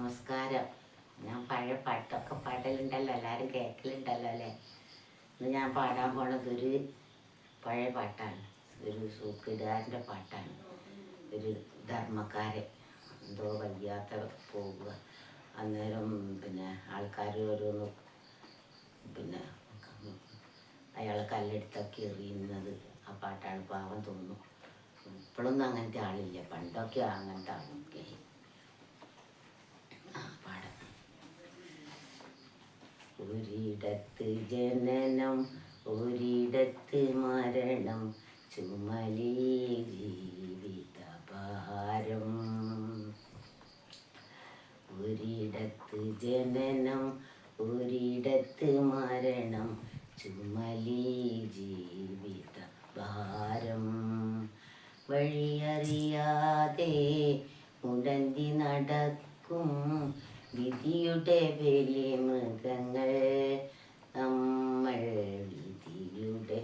നമസ്കാരം. ഞാൻ പഴയ പാട്ടൊക്കെ പാടലുണ്ടല്ലോ എല്ലാവരും കേൾക്കലുണ്ടല്ലോ അല്ലേ? ഇന്ന് ഞാൻ പാടാൻ പോണത് ഒരു പഴയ പാട്ടാണ്. ഒരു സൂക്കിടാരന്റെ പാട്ടാണ്. ഒരു ധർമ്മക്കാരൻ എന്തോ വയ്യാത്ത പോവുക അന്നേരം പിന്നെ ആൾക്കാർ ഓരോന്ന് പിന്നെ അയാളെ കല്ലെടുത്തൊക്കെ എറിയുന്നത് ആ പാട്ടാണ്. പാവം തോന്നുന്നു. ഇപ്പോഴൊന്നും അങ്ങനത്തെ ആളില്ല. പണ്ടൊക്കെ അങ്ങനത്തെ ആളൊക്കെ ആ പാടാം ഒരിടത്ത് ജനനം ഒരിടത്ത് മരണം ചുമലി ജീവിതഭാരം ഒരിടത്ത് ജനനം ഒരിടത്ത് മരണം ചുമലേ ജീവിത ഭാരം വഴിയറിയാതെ മുടന്തി നടക്കും വിധിയുടെ വലിയ മൃഗങ്ങൾ. നമ്മൾ വിധിയുടെ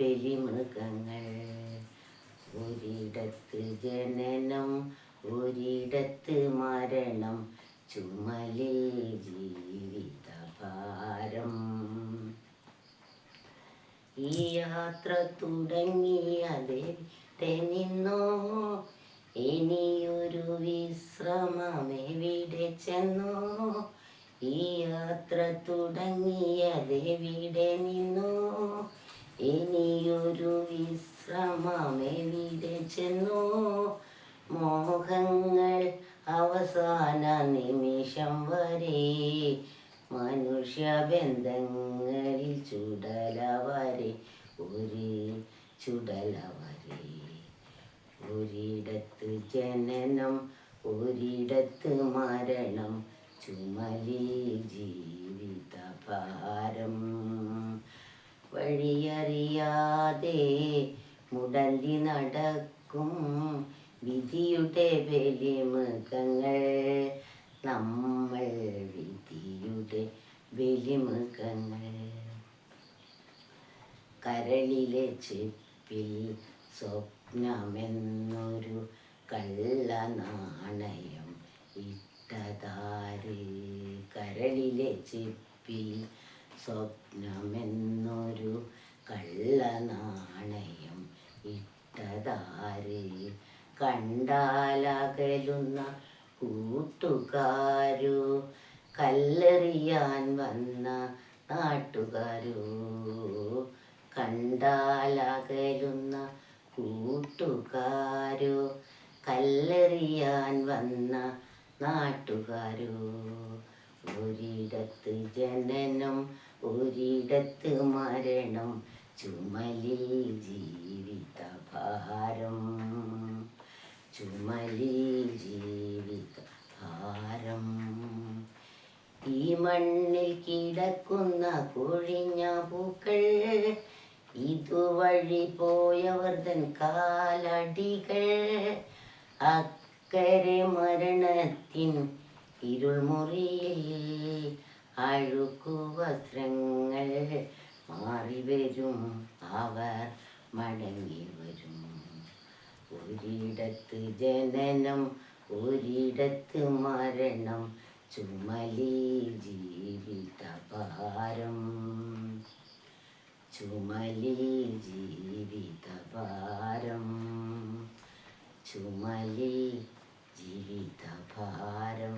പെലിമൃഗങ്ങൾ ഒരിടത്ത് ജനനം ഒരിടത്ത് മരണം. ചുമലിൽ ജീവിതഭാരം ഈ യാത്ര തുടങ്ങിയ നിന്നോ ഇനിയൊരു വിശ്രമമെവിടെ ചെന്നോ? ഈ യാത്ര തുടങ്ങിയതെവിടെ നിന്നോ. ഇനിയൊരു വിശ്രമമെവിടെ ചെന്നോ? മോഹങ്ങൾ അവസാന നിമിഷം വരെ മനുഷ്യബന്ധങ്ങളിൽ ചുടല വരെ ഒരു ചുടല വരെ ഒരിടത്ത് ജനനം ഒരിടത്ത് മരണം ചുമലി ജീവിതഭാരം. വഴിയറിയാതെ മുടന്തി നടക്കും വിധിയുടെ ബലിമൃഗങ്ങൾ നമ്മൾ വിധിയുടെ ബലിമൃഗങ്ങൾ കരളിലെ ചെപ്പിൽ സ്വപ്നമെന്നൊരു കള്ള നാണയം ഇട്ടതാര് കരളിലെ ചെപ്പിൽ സ്വപ്നമെന്നൊരു കള്ള നാണയം ഇട്ടതാര് കണ്ടാലകലുന്ന കൂട്ടുകാരോ കല്ലെറിയാൻ വന്ന നാട്ടുകാരോ കണ്ടാലകലുന്ന കൂട്ടുകാരോ കല്ലെറിയാൻ വന്ന നാട്ടുകാരോ ഒരിടത്ത് ജനനം ഒരിടത്ത് മരണം ചുമലിൽ ജീവിതഭാരം. ചുമലിൽ ജീവിതഭാരം. ഈ മണ്ണിൽ കിടക്കുന്ന കൊഴിഞ്ഞ പൂക്കൾ ഇതുവഴി പോയവർ തൻ കാലടികൾ. അക്കരെ മരണത്തിൻ ഇരുൾമുറിയിൽ അഴുക്കു വസ്ത്രങ്ങൾ മാറി വരും. അവർ മടങ്ങി വരും. ഒരിടത്ത് ജനനം ഒരിടത്ത് മരണം. ചുമലി ജീവിതഭാരം. ചുമലി ജീവിതഭാരം. ചുമലി ജീവിതഭാരം.